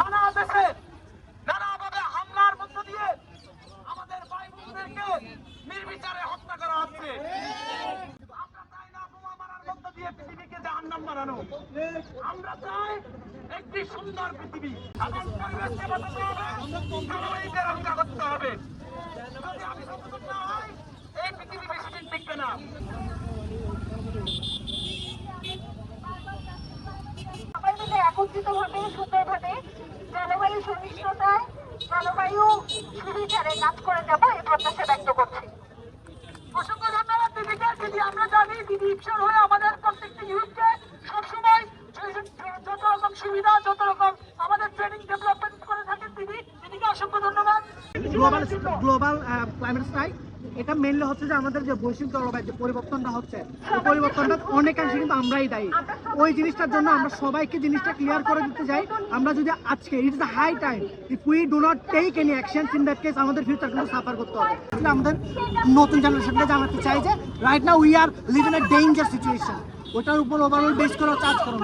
নানা দেশে নানাভাবে হামলার মধ্য দিয়ে আমাদের ভাই বোনদেরকে নির্বিচারে হত্যা করা হচ্ছে। আমরা চাই না বোমা মধ্য দিয়ে পৃথিবীকে জাহান্নাম বানানো। আমরা চাই একটি সুন্দর পৃথিবী। এবং পরিবেশকে বাঁচাতে হবে নাগরিকদের রক্ষা করতে হবে। মিলে সুন্দরভাবে জলবায়ু সহিষ্ণুতায় জলবায়ু সুবিচারে কাজ করে যাব এই প্রত্যাশা ব্যক্ত করছি। অসংখ্য ধন্যবাদ দিদিকে দিদি আমরা জানি দিদি ঈশ্বর হয়ে আমাদের প্রত্যেকটি ইউথকে সবসময় যে- যত রকম সুবিধা যত রকম আমাদের ট্রেনিং ডেভেলপমেন্ট করে থাকেন দিদি। দিদিকে অসংখ্য ধন্যবাদ। গ্লোবাল গ্লোবাল ক্লাইমেট স্ট্রাইক এটা মেনলি হচ্ছে যে আমাদের যে বৈশ্বিক জলবায়ু যে পরিবর্তনটা হচ্ছে পরিবর্তনটা অনেকাংশে কিন্তু আমরাই দায়ী। ওই জিনিসটার জন্য আমরা সবাইকে জিনিসটা ক্লিয়ার করে দিতে চাই। আমরা যদি আজকে it is the high time if we do not take any action in that case আমাদের ফিউচার কিন্তু সাফার করতে হবে। আমাদের নতুন জেনারেশনকে জানাতে চাই যে right now we are live in a danger situation ওটার উপর ওভারঅল বেস করে কাজ করুন